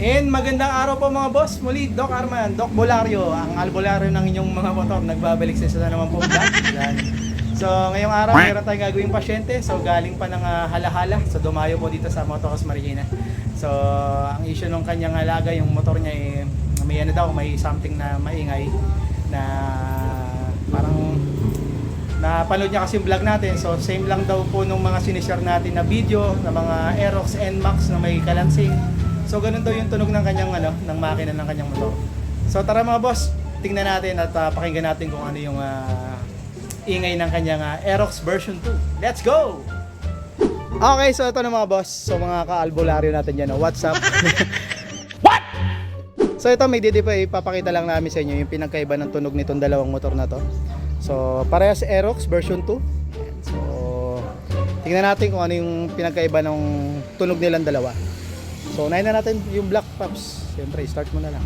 And magandang araw po mga boss. Muli, Doc Arman, Doc Bolario, ang albularyo ng inyong mga motor. Nagbabalik sa isa na naman po vlog. So, ngayong araw, meron tayong gagawing pasyente. So, galing pa ng ah, halahala. So, dumayo po dito sa Motocross Marikina. So, ang issue ng kanyang alaga, yung motor niya, eh, may ano daw, may something na maingay na parang napanood niya kasi yung vlog natin. So, same lang daw po nung mga sinishare natin na video ng mga Aerox NMAX na may kalansing. So, ganun daw yung tunog ng kanyang ano, ng makina ng kanyang motor. So, tara mga boss, tingnan natin at ah, pakinggan natin kung ano yung ah, ingay ng kanyang ah, Aerox version 2. Let's go! Okay, so ito na mga boss. So, mga ka-albularyo natin dyan. What's up? What? So, ito may didi pa ipapakita lang namin sa inyo yung pinagkaiba ng tunog nitong dalawang motor na to. So, parehas Aerox version 2. Ayan. So, tingnan natin kung ano yung pinagkaiba ng tunog nilang dalawa. So, unahin na natin yung black pops. Siyempre, start mo na lang.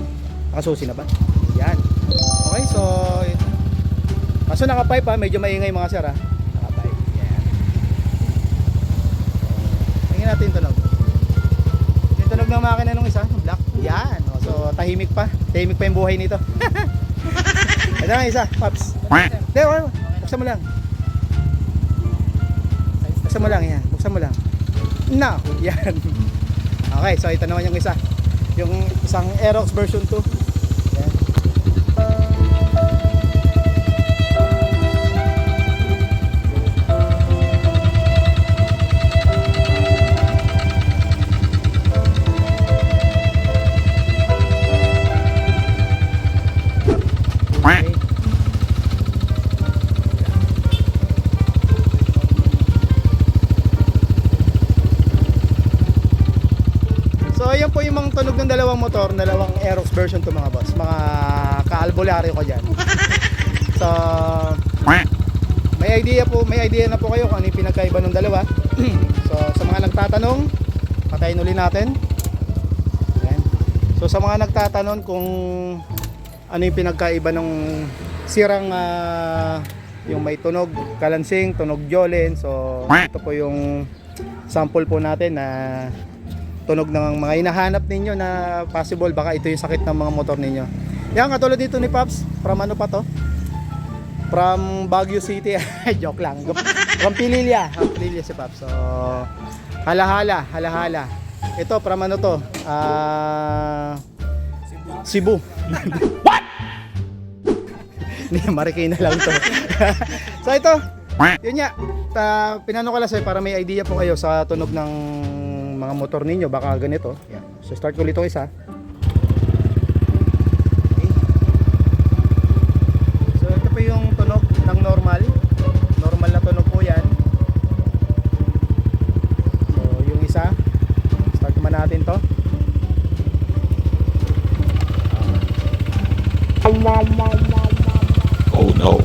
Nakasusi na ba? Yan. Okay, so Kaso naka-pipe ha, medyo maingay mga sir ha. Naka-pipe. Yan. Tingnan natin yung tunog. Yung tunog ng makina nung isa, black. Yan. O, So, tahimik pa. Tahimik pa yung buhay nito. Ito na isa, Pops. Hindi, wala. Buksan mo lang. Buksan mo lang, yan. Buksan mo lang. Now, yan. Okay, so ito naman yung isa. Yung isang Aerox version 2. Mga kaalbularyo ko dyan. so may idea po, may idea na po kayo kung ano yung pinagkaiba ng dalawa. so sa mga nagtatanong, patayin uli natin. Ayan. So sa mga nagtatanong kung ano yung pinagkaiba ng sirang ah, yung may tunog kalansing, tunog jolen. So ito po yung sample po natin na tunog ng mga hinahanap ninyo na possible baka ito yung sakit ng mga motor ninyo. Yan katulad dito ni Pops, from ano pa to? From Baguio City. Joke lang. From Pililla. From Pililla si Pops. So halahala, halahala. Ito from ano to? Ah Cebu. What? Hindi, Marikina lang to. so ito, yun nga, ta, pinano ko lang sa'yo para may idea po kayo sa tunog ng mga motor ninyo, baka ganito. Yan. So start ko ulit ito isa. Okay. So ito po yung tunog ng normal. Normal na tunog po yan. So yung isa, start naman natin to. Oh no.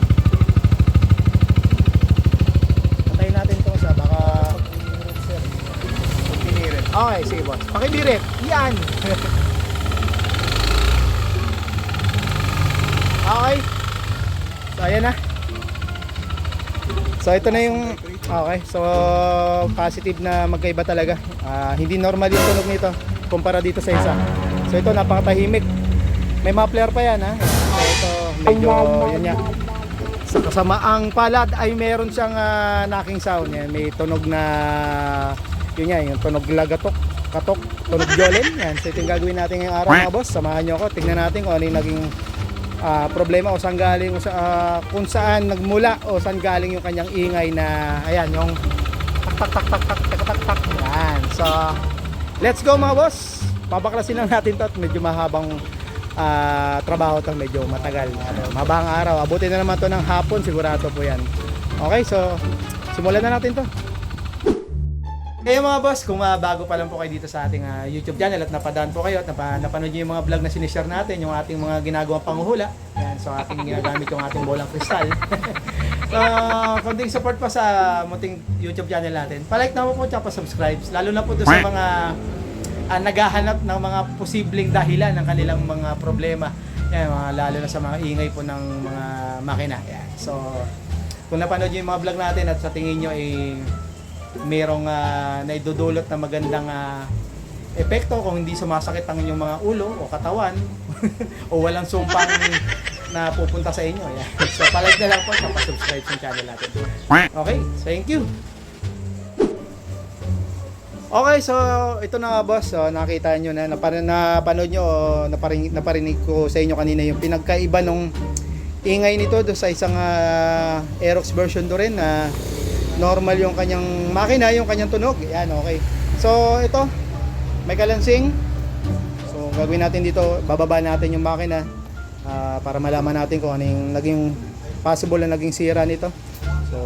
Boss. Pakibirit. Yan. okay. So ayan na. So ito na yung Okay, so positive na magkaiba talaga. Ah, hindi normal yung tunog nito kumpara dito sa isa. So ito napakatahimik. May muffler pa yan ha. So ito medyo yun nga. Sa kasamaang palad ay meron siyang ah, knocking sound. Yan, may tunog na yun nga, yung tunog lagatok, katok, tunog violin. Yan, so ito yung gagawin natin ngayong araw mga boss. Samahan nyo ako, tingnan natin kung ano yung naging uh, problema o saan galing, o uh, kung saan nagmula o saan galing yung kanyang ingay na, ayan, yung tak tak tak tak tak tak tak Yan, so let's go mga boss. Pabaklasin lang natin to at medyo mahabang uh, trabaho to, medyo matagal. Ano, mabang araw, abutin na naman to ng hapon, sigurado po yan. Okay, so simulan na natin to. Hey mga boss, kung ah, bago pa lang po kayo dito sa ating ah, YouTube channel at napadaan po kayo at napa, napanood nyo yung mga vlog na sinishare natin, yung ating mga ginagawang panguhula. Yan, so ating ginagamit yung ating bolang kristal. so, konting support pa sa muting YouTube channel natin. Palike na po po tsaka pa-subscribe. Lalo na po doon sa mga ah, naghahanap ng mga posibleng dahilan ng kanilang mga problema. Yan, mga, lalo na sa mga ingay po ng mga makina. Yan. So, kung napanood nyo yung mga vlog natin at sa tingin nyo eh, merong uh, naidudulot na magandang ah, epekto kung hindi sumasakit ang inyong mga ulo o katawan o walang sumpang na pupunta sa inyo. Yan. So, palike na lang po at subscribe sa channel natin. Okay, thank you. Okay, so ito na nga boss, so, nakita nyo na, napar napanood nyo, naparinig, naparinig ko sa inyo kanina yung pinagkaiba nung ingay nito do sa isang ah, Aerox version do rin na normal yung kanyang makina, yung kanyang tunog. Yan, okay. So ito, may kalansing. So gagawin natin dito, bababa natin yung makina ah, para malaman natin kung ano yung naging possible na naging sira nito. So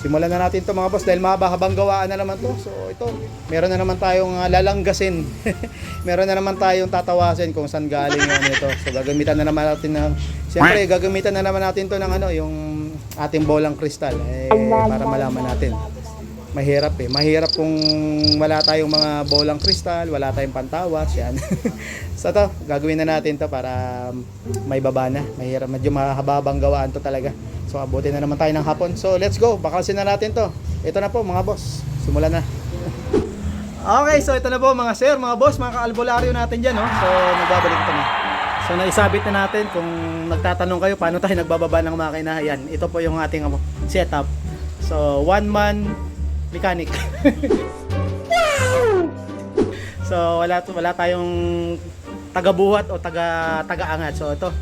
simulan na natin to mga boss dahil mabahabang gawaan na naman to. So ito, meron na naman tayong ah, lalanggasin. meron na naman tayong tatawasin kung saan galing yung ito. So gagamitan na naman natin ng Siyempre, gagamitan na naman natin to ng ano, yung ating bolang kristal eh, para malaman natin. Mahirap eh. Mahirap kung wala tayong mga bolang kristal, wala tayong pantawas, yan. so to, gagawin na natin to para may baba na. Mahirap, medyo mahababang gawaan to talaga. So abutin na naman tayo ng hapon. So let's go, bakalsin na natin to. Ito na po mga boss, simulan na. Okay, so ito na po mga sir, mga boss, mga kaalbularyo natin dyan. No? So nagbabalik ito na. So naisabit na natin kung nagtatanong kayo paano tayo nagbababa ng makina. Yan, ito po yung ating ano, setup. So one man mechanic. so wala wala tayong tagabuhat o taga tagaangat. So ito.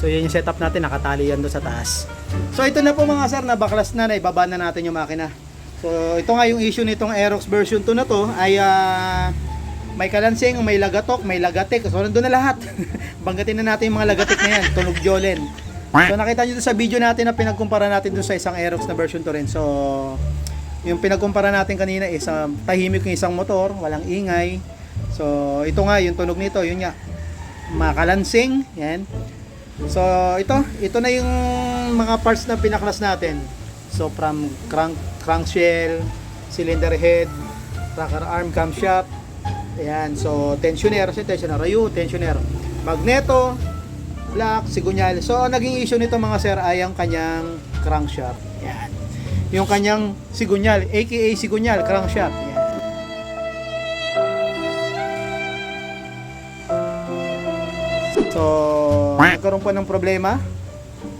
So yun yung setup natin, nakatali yan doon sa taas. So ito na po mga sir, na baklas na, naibaba na natin yung makina. So ito nga yung issue nitong Aerox version 2 na to ay ah, may kalansing, may lagatok, may lagatik. So nandun na lahat. Banggatin na natin yung mga lagatik na yan, tunog jolen. So nakita nyo sa video natin na pinagkumpara natin doon sa isang Aerox na version 2 rin. So yung pinagkumpara natin kanina is ah, tahimik yung isang motor, walang ingay. So ito nga yung tunog nito, yun nga. Makalansing, yan. So ito, ito na yung mga parts na pinaklas natin. So from crank crankshell, cylinder head, rocker arm, camshaft, Ayan, so tensioner, si tensioner, ayu, tensioner, magneto, block, sigunyal. So ang naging issue nito mga sir ay ang kanyang crankshaft. Ayan. Yung kanyang sigunyal, aka sigunyal, crankshaft. Ayan. So, nagkaroon po ng problema.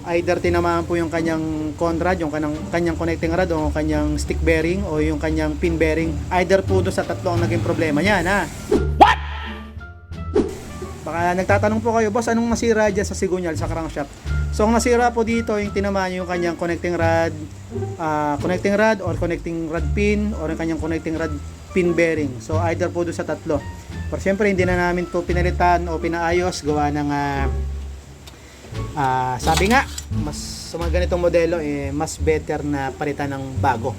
Either tinamaan po yung kanyang conrad, yung kanyang, kanyang connecting rod o kanyang stick bearing o yung kanyang pin bearing. Either po doon sa tatlo ang naging problema niyan, ha? Baka nagtatanong po kayo, boss, anong nasira dyan sa sigunyal, sa crankshaft? So, ang nasira po dito, yung tinamaan yung kanyang connecting rod, ah, connecting rod or connecting rod pin or yung kanyang connecting rod pin bearing. So, either po doon sa tatlo. Pero syempre, hindi na namin po pinalitan o pinaayos gawa ng ah, Ah, sabi nga, mas sa mga ganitong modelo eh mas better na palitan ng bago.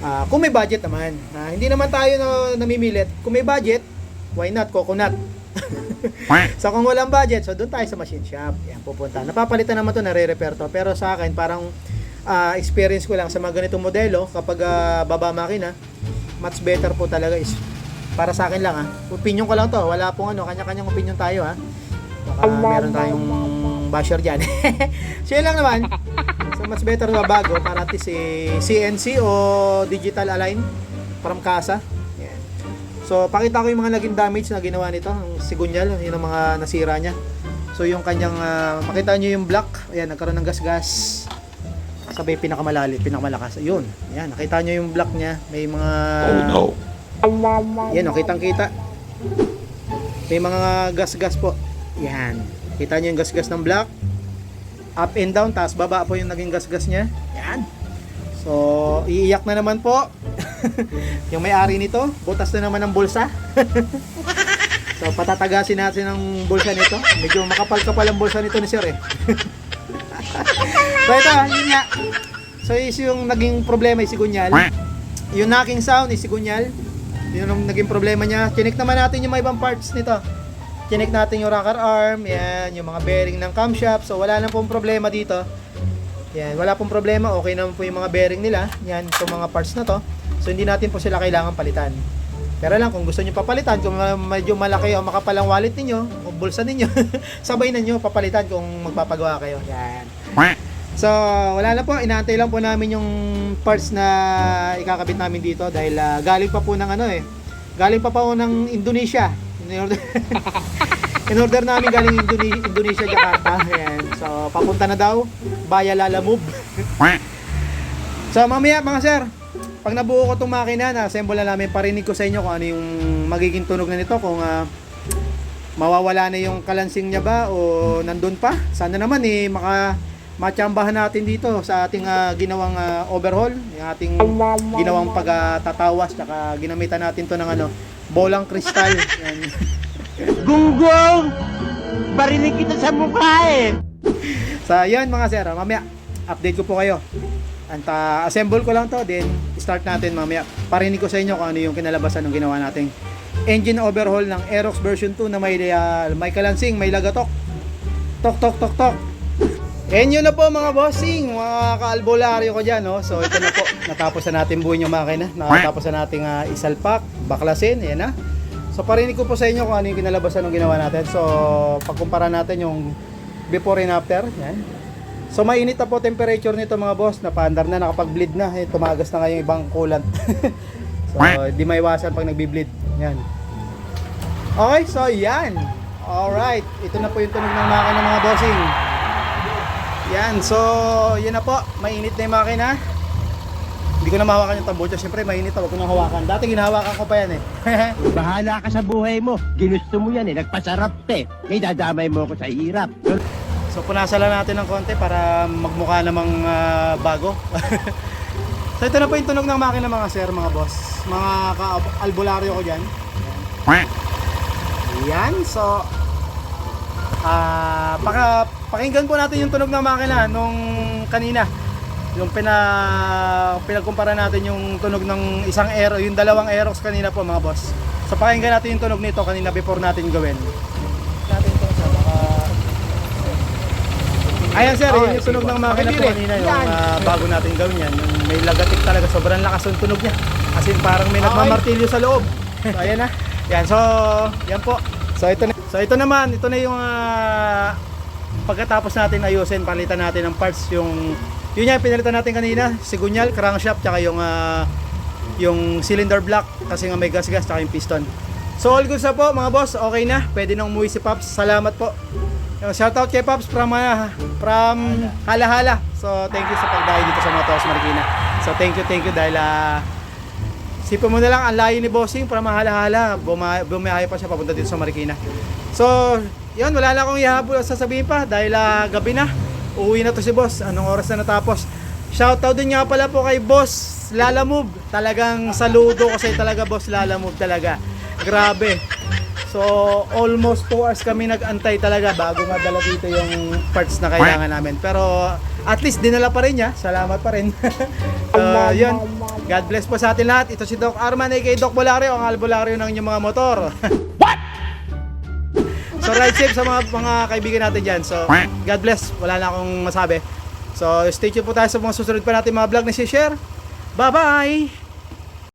Ah, kung may budget naman, ah, hindi naman tayo na, namimilit. Kung may budget, why not coconut? so kung walang budget, so doon tayo sa machine shop. Yan pupunta. Napapalitan naman 'to, nare-repair to. Pero sa akin parang ah, experience ko lang sa mga ganitong modelo kapag ah, baba makina, much better po talaga is para sa akin lang ah. Opinion ko lang to. Wala pong ano, kanya-kanyang opinion tayo ah. Baka meron tayong basher dyan. so yun lang naman. So much better na bago para at least eh, CNC o digital align from casa. So pakita ko yung mga naging damage na ginawa nito. Ang sigunyal, yun ang mga nasira niya. So yung kanyang, ah, makita nyo yung block. Ayan, nagkaroon ng gas-gas. Sabay pinakamalali, pinakamalakas. Ayun. Ayan, nakita nyo yung block niya. May mga... Oh Yan, oh, kitang kita. May mga gas-gas po. Yan. Kita nyo yung gas-gas ng black. Up and down, taas baba po yung naging gas-gas niya. Yan. So, iiyak na naman po. yung may-ari nito, butas na naman ng bulsa. so, patatagasin natin ang bulsa nito. Medyo makapal-kapal ang bulsa nito ni Sir eh. so, ito, yun nga. So, is yung naging problema is sigunyal. Yung knocking sound is sigunyal. Yun ang naging problema niya. Chinik naman natin yung mga ibang parts nito. Chinik natin yung rocker arm, yan, yung mga bearing ng camshaft. So wala na pong problema dito. Yan, wala pong problema. Okay naman po yung mga bearing nila. Yan, itong mga parts na to. So hindi natin po sila kailangan palitan. Pero lang kung gusto niyo papalitan, kung medyo malaki o makapal ang wallet ninyo, o bulsa ninyo, sabay na niyo papalitan kung magpapagawa kayo. Yan. So, wala na po. Inaantay lang po namin yung parts na ikakabit namin dito dahil ah, galing pa po ng ano eh, Galing pa ako ng Indonesia. In-order, in-order namin galing Indone- Indonesia, Jakarta. Ayan. So, papunta na daw. Baya Lalamove. so, mamaya mga sir, pag nabuo ko itong makina, na-assemble na namin, parinig ko sa inyo kung ano yung magiging tunog na nito. Kung ah, mawawala na yung kalansing niya ba o nandun pa. Sana naman eh, maka matsambahan natin dito sa ating ah, ginawang ah, overhaul, yung ating ginawang pagtatawas, tsaka ginamitan natin to ng ano, bolang kristal. Yan. Gunggong! Barinig kita sa mukha eh! So, yun mga sir, mamaya update ko po kayo. Anta, assemble ko lang to, then start natin mamaya. Parinig ko sa inyo kung ano yung kinalabasan ng ginawa nating engine overhaul ng Aerox version 2 na may, ah, may kalansing, may lagatok. Tok, tok, tok, tok. And yun na po mga bossing, mga kaalbularyo ko dyan. No? So ito na po, natapos na natin buuin yung makina. Natapos na natin uh, isalpak, baklasin, yan na. So parinig ko po sa inyo kung ano yung kinalabasan ng ginawa natin. So pagkumpara natin yung before and after, yan. So mainit na po temperature nito mga boss, napaandar na, nakapag-bleed na, eh, tumagas na nga ibang coolant. so di maiwasan pag nagbi-bleed. Yan. Okay, so yan. Alright, ito na po yung tunog ng makina mga bossing. Yan, so yun na po, mainit na yung makina. Hindi ko na mahawakan yung tambocha, syempre mainit na, huwag ko nang hawakan. Dati ginahawakan ko pa yan eh. Bahala ka sa buhay mo. Ginusto mo yan eh. Nagpasarap eh. May dadamay mo ako sa hirap. So punasan lang natin ng konti para magmukha namang ah, bago. so ito na po yung tunog ng makina mga sir, mga boss. Mga ka-albularyo ko dyan. Yan, so ah paka, pakinggan po natin yung tunog ng makina nung kanina. Yung pina, pinagkumpara natin yung tunog ng isang aero, yung dalawang Aerox kanina po mga boss. So pakinggan natin yung tunog nito kanina before natin gawin. Natin to sa baka Ayan sir, yun yung tunog ng makina po kanina yung ah, bago natin gawin yan. Yung may lagatik talaga, sobrang lakas yung tunog niya. As in parang may nagmamartilyo sa loob. So ayan na. Yan, so yan po. So ito na. So ito naman, ito na yung ah, pagkatapos natin ayusin, palitan natin ng parts yung yun yan, pinalitan natin kanina, sigunyal, crankshaft, tsaka yung ah, yung cylinder block kasi nga may gas-gas tsaka yung piston. So all good sa po mga boss, okay na. Pwede nang umuwi si Pops. Salamat po. Yung shoutout kay Pops from ah, from Halahala. So thank you sa pagdahil dito sa Motos Marikina. So thank you, thank you dahil ah, Sipin mo na lang, ang layo ni Bossing para mahala-hala. Buma bumiyahe pa siya papunta dito sa Marikina. So, yun, wala na akong ihabol sasabihin pa dahil ah, gabi na. Uuwi na to si Boss. Anong oras na natapos? Shoutout din nga pala po kay Boss Lalamove. Talagang saludo kasi talaga Boss Lalamove talaga. Grabe. So, almost 2 hours kami nag-antay talaga bago madala dito yung parts na kailangan namin. Pero, at least dinala pa rin niya. Salamat pa rin. so, yun. God bless po sa atin lahat. Ito si Doc Arman, aka Doc Bolario, ang albularyo ng inyong mga motor. What? so, ride safe sa mga, mga kaibigan natin dyan. So, God bless. Wala na akong masabi. So, stay tuned po tayo sa mga susunod pa natin mga vlog na si-share. Bye-bye!